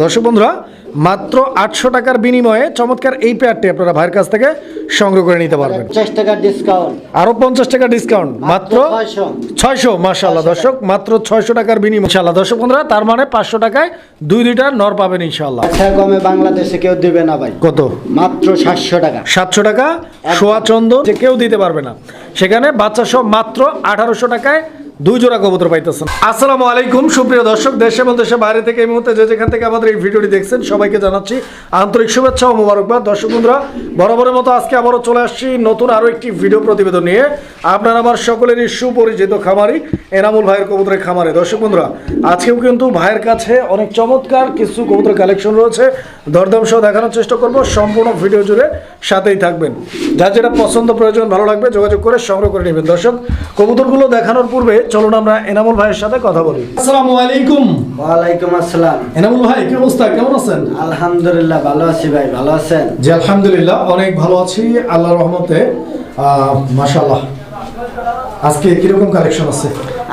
দর্শক বন্ধুরা মাত্র আটশো টাকার বিনিময়ে চমৎকার এই পেয়ারটি আপনারা ভাইয়ের কাছ থেকে সংগ্রহ করে নিতে পারবেন। পঞ্চাশ টাকা ডিসকাউন্ট আরও পঞ্চাশ টাকা ডিসকাউন্ট মাত্র ছয়শো। মাসাল্লাহ দর্শক মাত্র ছয়শো টাকার বিনিময় ইনশাল্লাহ দর্শক বন্ধুরা তার মানে পাঁচশো টাকায় দুই দুইটা নর পাবেন ইনশাল্লাহ আচ্ছা কমে বাংলাদেশে কেউ দিবে না ভাই। কত? মাত্র সাতশো টাকা। সাতশো টাকা সোয়া চন্দন যে কেউ দিতে পারবে না। সেখানে বাচ্চা সব মাত্র আঠারোশো টাকায় দুই জোড়া কবুতর পাইতেছেন। আসসালামু আলাইকুম, সুপ্রিয় দর্শক, দেশে এবং দেশের বাইরে থেকে এই মুহূর্তে যে যেখান থেকে আমাদের এই ভিডিওটি দেখছেন, সবাইকে জানাচ্ছি আন্তরিক শুভেচ্ছা ও মোবারকবাদ। দর্শক বন্ধুরা, বরাবরের মতো আজকে আবারও চলে আসছি নতুন আরও একটি ভিডিও প্রতিবেদন নিয়ে। আপনারা আমার সকলেরই সুপরিচিত খামারি, এনামুল ভাইয়ের কবুতরের খামারে। দর্শক বন্ধুরা, আজকেও কিন্তু ভাইয়ের কাছে অনেক চমৎকার কিছু কবুতর কালেকশন রয়েছে। দরদাম সহ দেখানোর চেষ্টা করব, সম্পূর্ণ ভিডিও জুড়ে সাথেই থাকবেন। যার যেটা পছন্দ, প্রয়োজন, ভালো লাগবে, যোগাযোগ করে সংগ্রহ করে নেবেন। দর্শক, কবুতরগুলো দেখানোর পূর্বে চলুন আমরা এনামুল ভাইয়ের সাথে কথা বলি। আসসালামু আলাইকুম। ওয়ালাইকুম আসসালাম। এনামুল ভাই কি অবস্থা? কেমন আছেন? আলহামদুলিল্লাহ ভালো আছি ভাই ভালো আছেন? জি আলহামদুলিল্লাহ অনেক ভালো আছি। আল্লাহর রহমতে মাশাআল্লাহ। আজকে কীরকম কালেকশন আছে?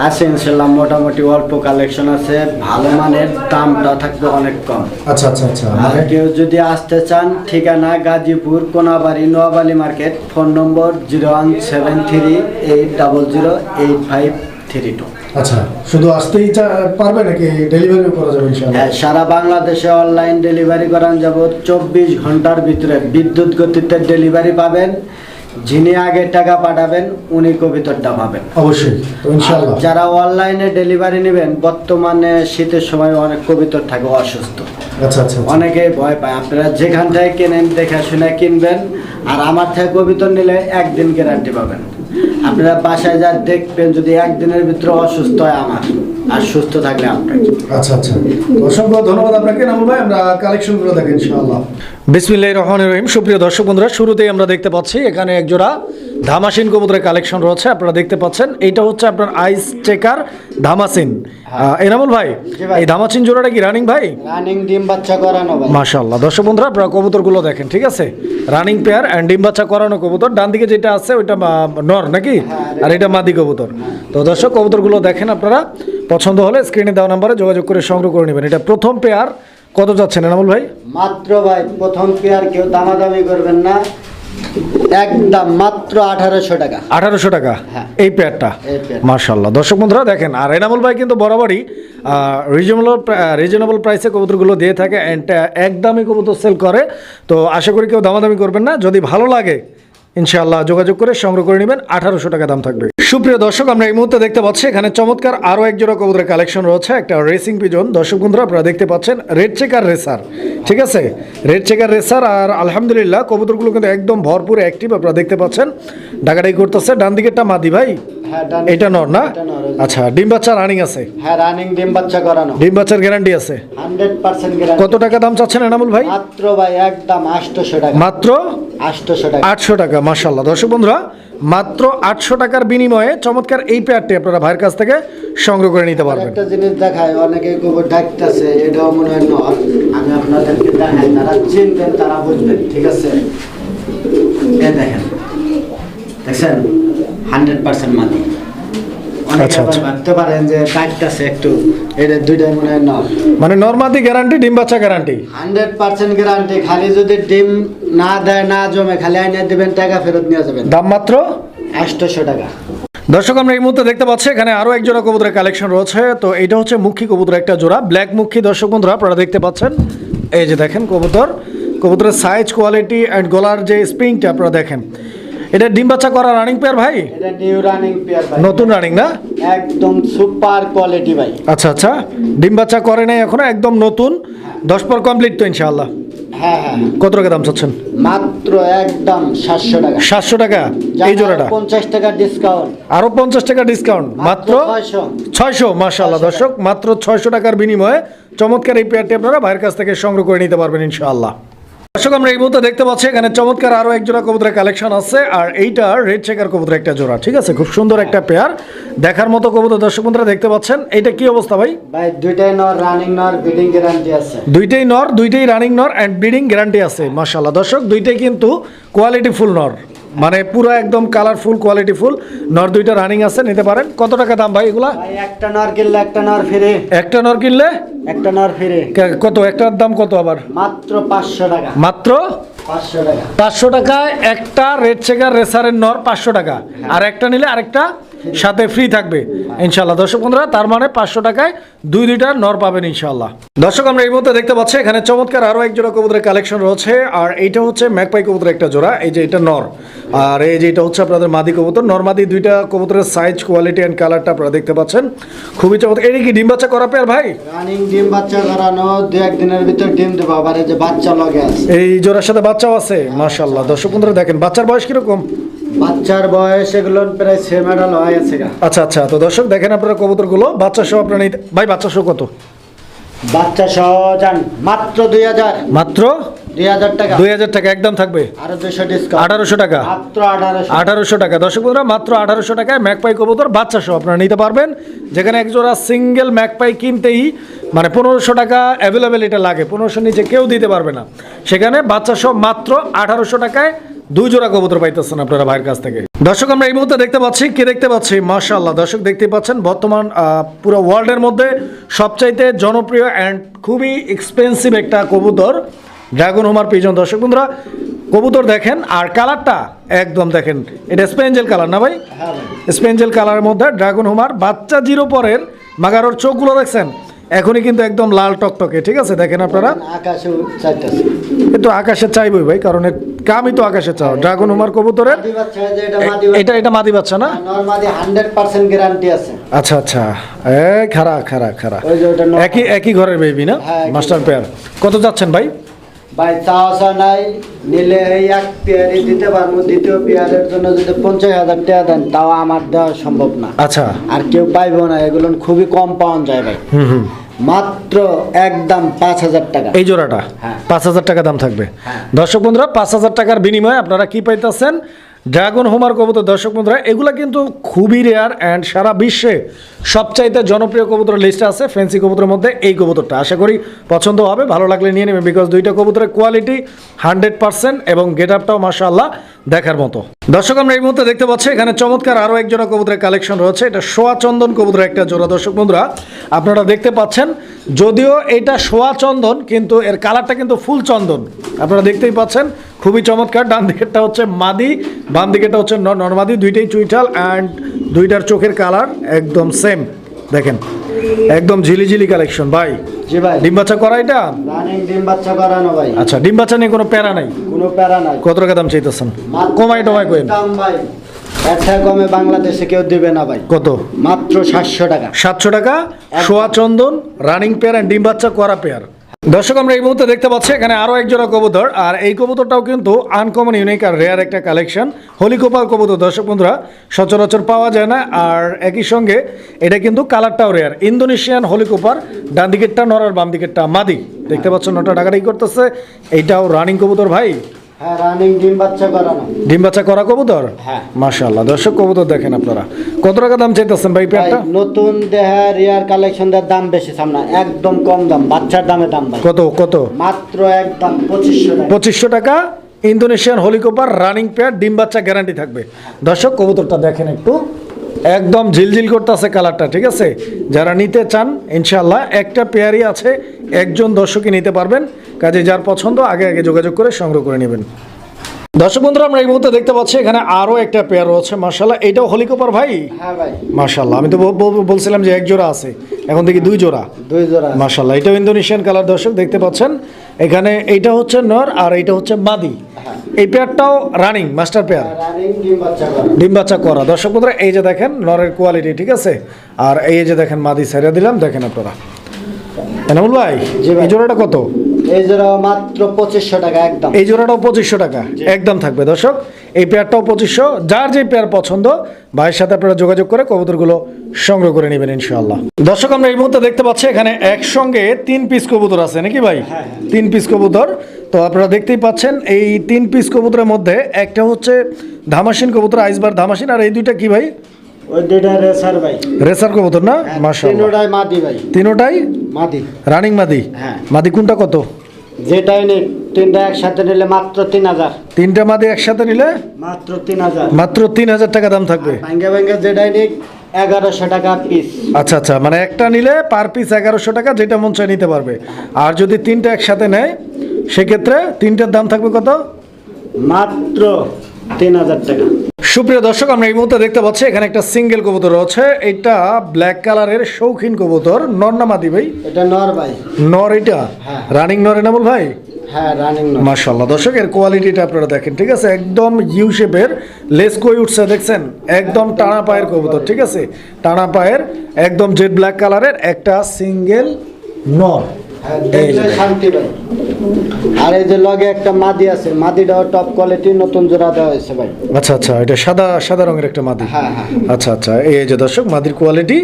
আছে ইনশাল্লাহ মোটামুটি অল্প কালেকশন আছে। ভালো মানের দামটা থাকবে অনেক কম। আচ্ছা আচ্ছা আচ্ছা আর কেউ যদি আসতে চান ঠিকানা Gazipur Konabari Noyabali market phone number zero one seven three eight double zero eight five three two. আচ্ছা শুধু আসতেই পারবে নাকি ডেলিভারি করা যাবে হ্যাঁ সারা বাংলাদেশে অনলাইন ডেলিভারি করান যাব চব্বিশ ঘণ্টার ভিতরে বিদ্যুৎ গতিতে ডেলিভারি পাবেন। যিনি আগে টাকা পাঠাবেন উনি কবিতরটা পাবেন। অবশ্যই ইনশাআল্লাহ। যারা অনলাইনে ডেলিভারি নেবেন বর্তমানে শীতের সময় অনেক কবিতর থাকে অসুস্থ। আচ্ছা আচ্ছা। অনেকেই ভয় পায় আপনারা যেখান থেকে কেনেন দেখে শুনে কিনবেন। আর আমার থেকে কবিতর নিলে একদিন গ্যারান্টি পাবেন। আপনারা বাসায় যা দেখবেন যদি একদিনের ভিতরে অসুস্থ হয় আমার আর সুস্থ থাকলে আপনার। আচ্ছা আচ্ছা। তো অসংখ্য ধন্যবাদ আপনাকে। নামুল ভাই আমরা কালেকশনগুলো দেখেন ইনশাআল্লাহ। বিসমিল্লাহির রহমানির রহিম। সুপ্রিয় দর্শক বন্ধুরা শুরুতেই আমরা দেখতে পাচ্ছি এখানে এক জোড়া ধামাসিন কবুতরের কালেকশন রয়েছে আপনারা দেখতে পাচ্ছেন। এটা হচ্ছে আপনার আইস চেকার ধামাসিন। এনামুল ভাই এই ধামাসিন জোড়াটা কি রানিং ভাই? রানিং ডিম বাচ্চা করানো ভাই। মাশাআল্লাহ। দর্শক বন্ধুরা আপনারা কবুতরগুলো দেখেন ঠিক আছে? রানিং পেয়ার অ্যান্ড ডিম বাচ্চা করানো কবুতর। ডান দিকে যেটা আছে ওইটা নর নাকি? আর এটা মাদি কবুতর। তো দর্শক কবুতরগুলো দেখেন আপনারা। পছন্দ হলে স্ক্রিনে দেওয়া নাম্বারে যোগাযোগ করে সংগ্রহ করে নেবেন। এটা প্রথম পেয়ার কত যাচ্ছেন এনামুল ভাই? মাত্র ভাই প্রথম পেয়ার কেউ দামাদামি করবেন না। একদম মাত্র আঠারোশো টাকা। আঠারোশো টাকা? হ্যাঁ। এই প্যাডটা। মার্শাল্লাহ দর্শক বন্ধুরা দেখেন আর এনামুল ভাই কিন্তু বরাবরই রিজনেবল রিজনেবল প্রাইসে কবুতরগুলো দিয়ে থাকে অ্যান্ড একদমই কবুতর সেল করে। তো আশা করি কেউ দামাদামি করবেন না। যদি ভালো লাগে ইনশাআল্লাহ যোগাযোগ করে সংগ্রহ করে নেবেন আঠারোশো টাকা দাম থাকবে। সুপ্রিয় দর্শক আমরা এই মুহূর্তে দেখতে পাচ্ছি এখানে চমৎকার আরও এক জোড়া কবুতরের কালেকশন রয়েছে একটা রেসিং পিজন দর্শক বন্ধুরা আপনারা দেখতে পাচ্ছেন রেড চেকার রেসার ঠিক আছে? রেড চেকার রেসার আর আলহামদুলিল্লাহ কবুতরগুলো কিন্তু একদম ভরপুর অ্যাক্টিভ আপনারা দেখতে পাচ্ছেন। ডাকাডাকি করতেছে ডান দিকেরটা মাদি ভাই। হ্যাঁ এটা নর না? আচ্ছা ডিম বাচ্চা রানিং আছে? হ্যাঁ রানিং ডিম বাচ্চা করানো। ডিম বাচ্চার গ্যারান্টি আছে? হান্ড্রেড পার্সেন্ট কত টাকা দাম চাচ্ছেন এনামুল ভাই? মাত্র ভাই একদম আটশোশো টাকা। মাত্র আটশোশো টাকা। আটশো টাকা। মাসাল্লাহ দর্শক বন্ধুরা, মাত্র আটশো টাকার বিনিময়ে চমৎকার এই প্যাডটি আপনারা ভাইয়ের কাছ থেকে সংগ্রহ করে নিতে পারবেন। একটা জিনিস দেখায় অনেকে গোবর ডাকতেছে এটাও মনে হয় নয় আমি আপনাদেরকে দেখাই, তারা চিনবেন, তারা বুঝবেন, ঠিক আছে? দেখেন, দেখছেন? হান্ড্রেড পার্সেন্ট অনেকে আচ্ছা, আচ্ছা। ভাবতে পারেন যে ডাকতেছে একটু। এটা দুইটাই মনে হয় মানে নর্মাদি গ্যারান্টি ডিম বাচ্চা গ্যারান্টি হান্ড্রেড পার্সেন্ট গ্যারান্টি খালি যদি ডিম না দেয় না জমে খালি আইনে দিবেন টাকা ফেরত নিয়ে যাবেন। দাম মাত্র? আটশোশো টাকা। দর্শক আমরা এই মুহূর্তে দেখতে পাচ্ছি এখানে আরও এক জোড়া কবুতরের কালেকশন রয়েছে। তো এটা হচ্ছে মুখী কবুতর একটা জোড়া ব্ল্যাক মুখী। দর্শক বন্ধুরা আপনারা দেখতে পাচ্ছেন। এই যে দেখেন কবুতর। কবুতরের সাইজ কোয়ালিটি অ্যান্ড গলার যে স্প্রিংটা আপনারা দেখেন। এটা ডিম বাচ্চা করা রানিং পেয়ার ভাই? এটা নিউ রানিং পেয়ার ভাই। নতুন রানিং না? একদম সুপার কোয়ালিটি ভাই। আচ্ছা আচ্ছা। ডিম বাচ্চা করে নাই এখনও একদম নতুন। দশ পর কমপ্লিট তো ইনশাআল্লাহ। হ্যাঁ হ্যাঁ। কত টাকা দাম চাচ্ছেন? মাত্র একদম সাতশো টাকা। সাতশো টাকা? এই জোড়াটা? পঞ্চাশ টাকা ডিসকাউন্ট আরও পঞ্চাশ টাকা ডিসকাউন্ট মাত্র ছয়শো। মাশাল্লাহ দর্শক মাত্র ছয়শো টাকার বিনিময়ে চমৎকার এই পেয়ারটি আপনারা ভাইয়ের কাছ থেকে সংগ্রহ করে নিতে পারবেন ইনশাআল্লাহ। দর্শক আমরা এই মুহূর্তে দেখতে পাচ্ছি এখানে চমৎকার আরও এক জোড়া কবুতরের কালেকশন আছে আর এইটা রেড চেকার কবুতরের একটা জোড়া ঠিক আছে? খুব সুন্দর একটা পেয়ার দেখার মতো কবুতর দর্শক বন্ধুরা দেখতে পাচ্ছেন। এইটা কি অবস্থা ভাই? ভাই দুইটাই নর রানিং নর ব্রিডিং গ্যারান্টি আছে। দুইটাই নর দুইটাই রানিং নর অ্যান্ড ব্রিডিং গ্যারান্টি আছে মাশাল্লাহ দর্শক দুইটাই কিন্তু কোয়ালিটি ফুল নর। মানে পুরো একদম কালারফুল কোয়ালিটি ফুল নর দুইটা রানিং আছে নিতে পারেন। কত টাকা দাম ভাই এগুলা? একটা নর কিনলে একটা নর ফিরে। একটা নর কিনলে? একটা নর ফিরে। কত? একটার দাম কত আবার? মাত্র পাঁচশো টাকা। মাত্র? পাঁচশো টাকা। পাঁচশো টাকায় একটা রেড চেকার রেসারের নর পাঁচশো টাকা। আর একটা নিলে আরেকটা সাথে ফ্রি থাকবে। ইনশাল্লাহ দর্শক বন্ধুরা তার মানে পাঁচশো টাকায় দুই দুইটা নর পাবেন ইনশাল্লাহ দর্শক আমরা এই মুহূর্তে দেখতে পাচ্ছি এখানে চমৎকার আরও এক জোড়া কবুতরের কালেকশন রয়েছে। আর এইটা হচ্ছে ম্যাকপাই কবুতরের একটা জোড়া এই যে এটা নর। আর এই যে এটা হচ্ছে আপনাদের মাদি কবুতর। নরমাদি দুইটা কবুতরের সাইজ কোয়ালিটি অ্যান্ড কালারটা আপনারা দেখতে পাচ্ছেন। খুবই চমৎকার। এটা কি ডিম বাচ্চা করা আর ভাই? রানিং ডিম বাচ্চা করানো দু একদিনের ভিতর ডিম দেবো আবার এই যে বাচ্চা লগে আছে। এই জোড়ার সাথে বাচ্চাও আছে মাশাল্লাহ দর্শক বন্ধুরা দেখেন বাচ্চার বয়স কীরকম? বাচ্চার বয়স এগুলো প্রায় হয়ে আচ্ছা আচ্ছা তো দর্শক দেখেন আপনারা কবুতরগুলো। বাচ্চা সহ আপনারা ভাই বাচ্চা সহ কত? বাচ্চা সহ যান মাত্র দুই হাজার। মাত্র? দুই হাজার টাকা। দুই হাজার টাকা একদম থাকবে। আরও দুইশো ডিসকাউন্ট আঠারোশো টাকা। মাত্র আঠারোশো। আঠারোশো টাকা। দর্শক বন্ধুরা মাত্র আঠারোশো টাকায় ম্যাকপাই কবুতর বাচ্চা সহ আপনারা নিতে পারবেন। যেখানে একজোড়া সিঙ্গেল ম্যাকপাই কিনতেই মানে পনেরোশো টাকা অ্যাভেলেবেল এটা লাগে। পনেরোশো নিচে কেউ দিতে পারবে না। সেখানে বাচ্চা সহ মাত্র আঠারোশো টাকায় দুই জোড়া কবুতর পাইতেছেন আপনারা ভাইয়ের কাছ থেকে। দর্শক আমরা এই মুহূর্তে দেখতে পাচ্ছি কে দেখতে পাচ্ছি? মাশাআল্লাহ দর্শক দেখতে পাচ্ছেন বর্তমান পুরো ওয়ার্ল্ডের মধ্যে সবচাইতে জনপ্রিয় অ্যান্ড খুবই এক্সপেন্সিভ একটা কবুতর ড্রাগন হোমার পিজন দর্শক বন্ধুরা কবুতর দেখেন আর কালারটা একদম দেখেন এটা স্পেঞ্জেল কালার না ভাই? হ্যাঁ ভাই। স্পেঞ্জেল কালারের মধ্যে ড্রাগন হোমার বাচ্চা জিরো পরের মাগারোর চোখগুলো দেখছেন এখনই কিন্তু একদম লাল টকটকে ঠিক আছে? দেখেন আপনারা। আকাশে চাইতেছে। কিন্তু আকাশে চাইবই ভাই কারণ কামই তো আকাশে চাও ড্রাগন হোমার কবুতরের এটা এটা মাদি বাচ্চা না? গ্যারান্টি আছে। আচ্ছা আচ্ছা। এ খারা খারা খারা একই একই ঘরের বেবি না? হ্যাঁ, মাস্টার পেয়ার কত যাচ্ছেন ভাই? ভাই চাওয়া নাই। নিলে এই এক দিতে পারব। দ্বিতীয় পেয়ারের জন্য যদি পঞ্চাশ হাজার টাকা দেন তাও আমার দেওয়া সম্ভব না। আচ্ছা। আর কেউ পাইবো না। এগুলো খুবই কম পাওয়া যায় ভাই। হুম হুম। মাত্র একদম পাঁচ হাজার টাকা এই জোড়াটা হ্যাঁ। পাঁচ হাজার টাকা দাম থাকবে হ্যাঁ। দর্শক বন্ধুরা পাঁচ হাজার টাকার বিনিময়ে আপনারা কি পাইতেছেন ড্রাগন হোমার কবুতর, দর্শক বন্ধুরা, এগুলা কিন্তু খুবই রেয়ার অ্যান্ড সারা বিশ্বে সবচাইতে জনপ্রিয় কবুতরের লিস্টে আছে। ফ্যান্সি কবুতরের মধ্যে এই কবুতরটা। আশা করি পছন্দ হবে, ভালো লাগলে নিয়ে নেবেন বিকজ দুইটা কবুতরের কোয়ালিটি হান্ড্রেড পার্সেন্ট এবং গেট আপটাও মাশাআল্লাহ দেখার মতো। দর্শক, আমরা এই মুহূর্তে দেখতে পাচ্ছি, এখানে চমৎকার আরও এক জোড়া কবুতরের কালেকশন রয়েছে। এটা সোয়া চন্দন কবুতরের একটা জোড়া। দর্শক বন্ধুরা, আপনারা দেখতে পাচ্ছেন যদিও এটা সোয়া চন্দন কিন্তু এর কালারটা কিন্তু ফুল চন্দন। আপনারা দেখতেই পাচ্ছেন খুবই চমৎকার ডান দিকেরটা হচ্ছে মাদি বাম দিকেরটা হচ্ছে নরমাদি দুইটাই চুইঠাল অ্যান্ড দুইটার চোখের কালার একদম সেম দেখেন একদম ঝিলিঝিলি কালেকশন ভাই। জি ভাই। ডিম বাচ্চা করা এটা? ডিম বাচ্চা করানো ভাই। আচ্ছা ডিম বাচ্চা নিয়ে কোনো প্যারা নাই? কোনো প্যারা নাই। কত টাকা দাম চাইতেছেন? কমাই টমাই করেন। দাম ভাই। একটা কমে বাংলাদেশে কেউ দিবে না ভাই। কত? মাত্র সাতশো টাকা। সাতশো টাকা সোয়া চন্দন রানিং পেয়ার অ্যান্ড ডিম বাচ্চা করা পেয়ার দর্শক আমরা এই মুহূর্তে দেখতে পাচ্ছি এখানে আরও এক জোড়া কবুতর আর এই কবুতরটাও কিন্তু আনকমন ইউনিক আর রেয়ার একটা কালেকশন হলিকোপার কবুতর। দর্শক বন্ধুরা সচরাচর পাওয়া যায় না আর একই সঙ্গে এটা কিন্তু কালারটাও রেয়ার ইন্দোনেশিয়ান হলিকোপার ডান দিকেরটা নর আর বাম দিকেরটা মাদি। দেখতে পাচ্ছ নটা টাকাটাই করতেছে এইটাও রানিং কবুতর ভাই। হ্যাঁ রানিং ডিম বাচ্চা করানো। ডিম বাচ্চা করা কবুতর? হ্যাঁ। মাশাল্লাহ দর্শক কবুতর দেখেন আপনারা। কত টাকা দাম চাইতেছেন ভাই ভাই পেয়ারটা? নতুন দেহা রিয়ার কালেকশনের দাম বেশি সামনে। একদম কম দাম বাচ্চার দামে দাম ভাই। কত কত? মাত্র একদম পঁচিশশো টাকা। ইন্দোনেশিয়ান হলিকোপার রানিং পেয়ার ডিম বাচ্চা গ্যারান্টি থাকবে। দর্শক কবুতরটা দেখেন একটু। একদম ঝিলঝিল করতেছে কালারটা ঠিক আছে? যারা নিতে চান ইনশাল্লাহ একটা পেয়ারই আছে একজন দর্শকই নিতে পারবেন। কাজে যার পছন্দ আগে আগে যোগাযোগ করে সংগ্রহ করে নেবেন। দর্শক বন্ধুরা আমরা এই মুহূর্তে দেখতে পাচ্ছি এখানে আরও একটা পেয়ার রয়েছে মার্শাল্লাহ এটাও হলিকোপার ভাই? হ্যাঁ ভাই। মার্শাল্লাহ আমি তো বল- বল- বলছিলাম যে একজোড়া আছে। এখন দেখি দুই জোড়া। দুই জোড়া মাশাল্লাহ এটাও ইন্দোনেশিয়ান কালার দর্শক দেখতে পাচ্ছেন। এখানে এইটা হচ্ছে নর আর এইটা হচ্ছে মাদি। হ্যাঁ। এই পেয়ারটাও রানিং মাস্টার পেয়ার ডিম বাচ্চা করানো ডিম বাচ্চা করা। দর্শক বন্ধুরা এই যে দেখেন নরের কোয়ালিটি ঠিক আছে? আর এই যে দেখেন মাদি সাইরা দিলাম দেখেন আপনারা। এনামুল ভাই। এই জোড়াটা কত? এই জোড়া মাত্র পঁচিশশো টাকা একদম। এই জোড়াটাও পঁচিশশো টাকা একদম থাকবে। দর্শক এই পেয়ারটাও পঁচিশশো। যার যে পেয়ার পছন্দ ভাইয়ের সাথে আপনারা যোগাযোগ করে কবুতরগুলো সংগ্রহ করে নেবেন ইনশাআল্লাহ। দর্শক আমরা এই মুহূর্তে দেখতে পাচ্ছি এখানে একসঙ্গে তিন পিস কবুতর আছে নাকি ভাই? তিন পিস কবুতর। তো আপনারা দেখতেই পাচ্ছেন এই তিন পিস কবুতরের মধ্যে একটা হচ্ছে ধামাসিন কবুতর আইসবার ধামাসিন আর এই দুইটা কি ভাই? রেসার রেসার কবুতর না? মাশাআল্লাহ। তিনোটাই মাদি ভাই। তিনোটাই? মাদি। রানিং মাদি? হ্যাঁ। মাদি কোনটা কত? যেটাই নেই। তিনটা একসাথে নিলে মাত্র তিন হাজার। তিনটা মাদি একসাথে নিলে? মাত্র তিন হাজার। মাত্র তিন হাজার টাকা দাম থাকবে। ভাঙ্গে ভাঙ্গে যেটাই নিক এগারোশো টাকা পিস আচ্ছা আচ্ছা মানে একটা নিলে পার পিস এগারোশো টাকা যেটা মন নিতে পারবে। আর যদি তিনটা একসাথে নেয় সেক্ষেত্রে তিনটার দাম থাকবে কত? মাত্র তিন হাজার টাকা। সুপ্রিয় দর্শক আমরা এই মুহূর্তে দেখতে পাচ্ছি এখানে একটা সিঙ্গেল কবুতর রয়েছে। এটা ব্ল্যাক কালারের শৌখিন কবুতর নর্নামাদি ভাই? এটা নর ভাই। নর এটা? হ্যাঁ। রানিং নর এনামুল ভাই? হ্যাঁ রানিং নর মাশাল্লাহ দর্শক এর কোয়ালিটিটা আপনারা দেখেন ঠিক আছে? একদম ইউ শেপের লেস কই উঠছে দেখছেন? একদম টানা পায়ের কবুতর ঠিক আছে? টানা পায়ের একদম জেড ব্ল্যাক কালারের একটা সিঙ্গেল নর হ্যাঁ, ভাই আর এই যে লগে একটা মাদি আছে মাদিটাও টপ কোয়ালিটি নতুন জোড়া দেওয়া হয়েছে ভাই। আচ্ছা আচ্ছা এটা সাদা সাদা রঙের একটা মাদি। হ্যাঁ, হ্যাঁ। আচ্ছা আচ্ছা এই যে দর্শক মাদির কোয়ালিটি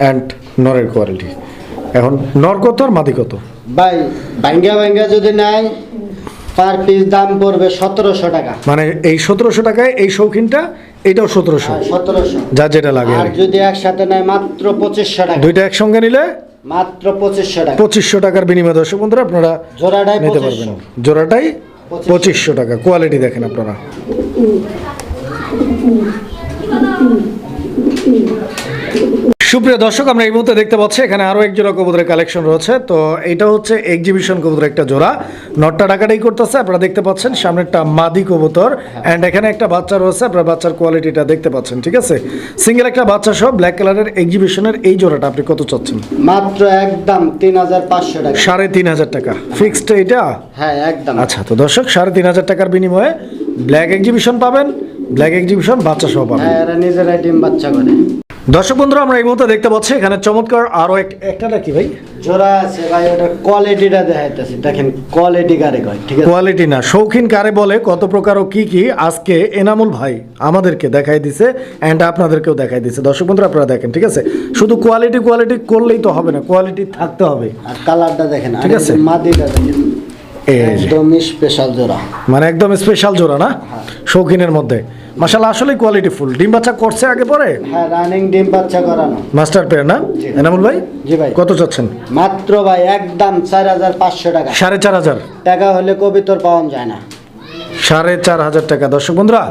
অ্যান্ড নরের কোয়ালিটি এখন নর কত আর মাদি কত? ভাই ভাঙ্গা ভাঙ্গা যদি নেয় পার পিস দাম পড়বে সতেরোশো টাকা। মানে এই সতেরোশো টাকায় এই শৌখিনটা এটাও সতেরোশো। সতেরোশো। যা যেটা লাগে আর যদি একসাথে নেয় মাত্র পঁচিশশো টাকা। দুইটা একসঙ্গে নিলে? মাত্র পঁচিশশো টাকা। পঁচিশশো টাকার বিনিময়ে দর্শক বন্ধুরা আপনারা জোড়াটাই নিতে পারবেন। জোড়াটাই। পঁচিশশো। টাকা। কোয়ালিটি দেখেন আপনারা। সুপ্রিয় দর্শক আমরা এই মুহূর্তে দেখতে পাচ্ছি এখানে আরও এক জোড়া কবুতরের কালেকশন রয়েছে। তো এটা হচ্ছে এক্সিবিশন কবুতর একটা জোড়া। নটটা টাকাটাই করতেছে আপনারা দেখতে পাচ্ছেন সামনে একটা মাদি কবুতর। অ্যান্ড এখানে একটা বাচ্চা রয়েছে আপনারা বাচ্চার কোয়ালিটিটা দেখতে পাচ্ছেন ঠিক আছে? সিঙ্গেল একটা বাচ্চা সহ ব্ল্যাক কালারের এক্সিবিশনের এই জোড়াটা আপনি কত চাচ্ছেন? মাত্র একদম তিন হাজার পাঁচশো টাকা। সাড়ে তিন হাজার টাকা। ফিক্সড এটা? হ্যাঁ একদম। আচ্ছা তো দর্শক সাড়ে তিন হাজার টাকার বিনিময়ে ব্ল্যাক এক্সিবিশন পাবেন ব্ল্যাক এক্সিবিশন বাচ্চা সহ পাবেন। হ্যাঁ এরা নিজেরাই ডিম বাচ্চা করে। দর্শক বন্ধুরা আমরা এই মুহূর্তে দেখতে পাচ্ছি এখানে চমৎকার আরও এক- একটা নাকি ভাই? জোড়া আছে ভাই ওটা কোয়ালিটিটা দেখাইতেছি। দেখেন কোয়ালিটি কারে কয় ঠিক আছে? কোয়ালিটি না শৌখিন কারে বলে কত প্রকার ও কি কি আজকে এনামুল ভাই আমাদেরকে দেখাই দিছে অ্যান্ড আপনাদেরকেও দেখাই দিছে। দর্শক বন্ধুরা আপনারা দেখেন ঠিক আছে? শুধু কোয়ালিটি কোয়ালিটি করলেই তো হবে না কোয়ালিটি থাকতে হবে। আর কালারটা দেখেন ঠিক আছে। মাদিটা দেখেন একদমই স্পেশাল জোড়া। মানে একদম স্পেশাল জোড়া না? শৌখিনের মধ্যে। মাসাল আসলে কোয়ালিটি ফুল ডিম বাচ্চা করছে আগে পরে? হ্যাঁ রানিং ডিম বাচ্চা করানো। মাস্টার পেয়ার না? এনামুল ভাই? জি ভাই। কত চাচ্ছেন? মাত্র ভাই একদম চার হাজার পাঁচশো টাকা। সাড়ে চার হাজার? টাকা হলে কবিতর পাওয়া যায় না। সাড়ে চার হাজার টাকা। দর্শক বন্ধুরা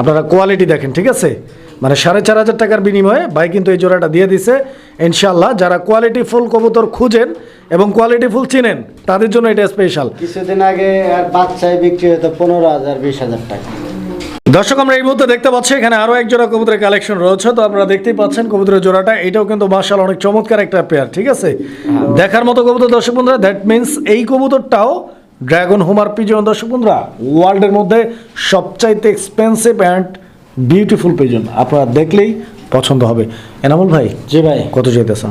আপনারা কোয়ালিটি দেখেন ঠিক আছে? মানে সাড়ে চার হাজার টাকার বিনিময়ে ভাই কিন্তু এই জোড়াটা দিয়ে দিছে। ইনশাল্লাহ যারা কোয়ালিটি ফুল কবুতর খুঁজেন এবং কোয়ালিটি ফুল চিনেন তাদের জন্য এটা স্পেশাল কিছুদিন আগে আর বাচ্চায় বিক্রি হতো পনেরো হাজার বিশ হাজার টাকা। দর্শক আমরা এই মুহূর্তে দেখতে পাচ্ছি এখানে আরও এক জোড়া কবুতরের কালেকশন রয়েছে। তো আপনারা দেখতেই পাচ্ছেন কবুতরের জোড়াটা। এটাও কিন্তু মার্শাল অনেক চমৎকার একটা পেয়ার ঠিক আছে? দেখার মতো কবুতর দর্শক বন্ধুরা দ্যাট মিন্স এই কবুতরটাও ড্রাগন হোমার পিজন দর্শক বন্ধুরা ওয়ার্ল্ডের মধ্যে সবচাইতে এক্সপেন্সিভ অ্যান্ড বিউটিফুল পিজন আপনারা দেখলেই পছন্দ হবে। এনামুল ভাই জি ভাই। কত চাইতেছেন?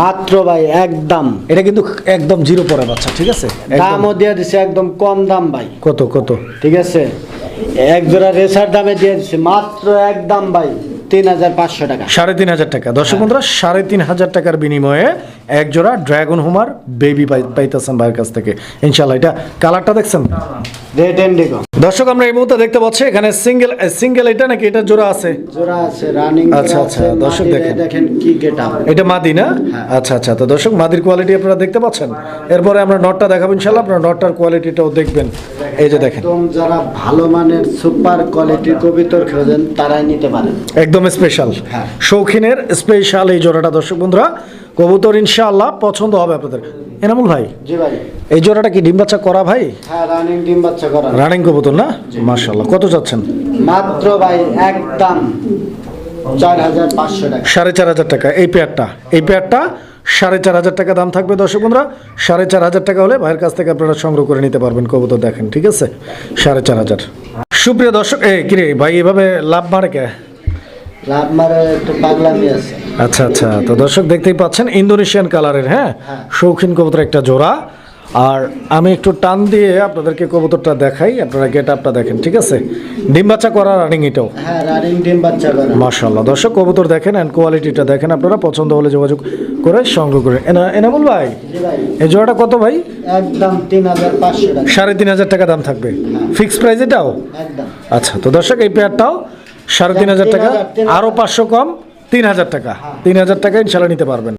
মাত্র ভাই একদম। এটা কিন্তু একদম জিরো পরে বাচ্চা ঠিক আছে? দামও দিয়ে দিছে একদম কম দাম ভাই। কত কত? ঠিক আছে? এক জোড়া রেসার দামে দিয়ে দিছে মাত্র একদম ভাই, তিন হাজার পাঁচশো টাকা। সাড়ে তিন হাজার টাকা। দর্শক বন্ধুরা, সাড়ে তিন হাজার টাকার বিনিময়ে এক জোড়া ড্রাগন হুমার বেবি পাইতেছেন ভাইয়ের কাছ থেকে। ইনশাল্লাহ এটা কালারটা দেখছেন? রেড দর্শক আমরা এই মুহূর্তে দেখতে পাচ্ছি এখানে সিঙ্গেল সিঙ্গেল এটা নাকি এটা জোড়া আছে? জোড়া আছে রানিং আচ্ছা, আচ্ছা, দর্শক দেখেন। দেখেন কি গেট এটা মাদি না? আচ্ছা আচ্ছা তো দর্শক মাদির কোয়ালিটি আপনারা দেখতে পাচ্ছেন? এরপরে আমরা নটটা দেখাবো ইনশাল্লাহ আপনারা নটটার কোয়ালিটিটাও দেখবেন। এই যে দেখেন। একদম যারা ভালো মানের সুপার কোয়ালিটির কবিতর খোঁজেন তারাই নিতে পারেন। একদম স্পেশাল হ্যাঁ। শৌখিনের স্পেশাল এই জোড়াটা দর্শক বন্ধুরা। কবুতর ইনশাআল্লাহ পছন্দ হবে আপনাদের। এনামুল ভাই জি ভাই। এই জোড়াটা কি ডিম বাচ্চা করা ভাই? হ্যাঁ রানিং ডিম বাচ্চা করা। রানিং কবুতর না? মার্শাল্লাহ কত চাচ্ছেন মাত্র ভাই একদম সাড়ে চার হাজার টাকা এই পেয়ারটা এই পেয়ারটা সাড়ে চার হাজার টাকা দাম থাকবে দর্শক বন্ধুরা। সাড়ে চার হাজার টাকা হলে ভাইয়ের কাছ থেকে আপনারা সংগ্রহ করে নিতে পারবেন কবুতর দেখেন ঠিক আছে? সাড়ে চার হাজার। সুপ্রিয় দর্শক এ কিরে ভাই এভাবে লাভ মারে কে? লাভ মারে একটু পাগলামি আছে। আচ্ছা আচ্ছা। তো দর্শক দেখতেই পাচ্ছেন ইন্দোনেশিয়ান কালারের হ্যাঁ? শৌখিন কবুতর একটা জোড়া। আর আমি একটু টান দিয়ে আপনাদেরকে কবুতরটা দেখাই আপনারা গেট আপটা দেখেন ঠিক আছে? ডিম বাচ্চা করা রানিং এটাও। হ্যাঁ রানিং ডিম বাচ্চা করা। মাশাল্লাহ দর্শক কবুতর দেখেন অ্যান্ড কোয়ালিটিটা দেখেন আপনারা পছন্দ হলে যোগাযোগ করে সংগ্রহ করে। এনা এনামুল ভাই জি ভাই। এই জোড়াটা কত ভাই? সাড়ে তিন হাজার টাকা দাম থাকবে। ফিক্স প্রাইস এটাও? একদম। আচ্ছা তো দর্শক এই পেয়ারটাও সাড়ে তিন হাজার টাকা। আরও পাঁচশো কম। তিন হাজার টাকা। তিন হাজার টাকা ইনশাল্লাহ নিতে পারবেন।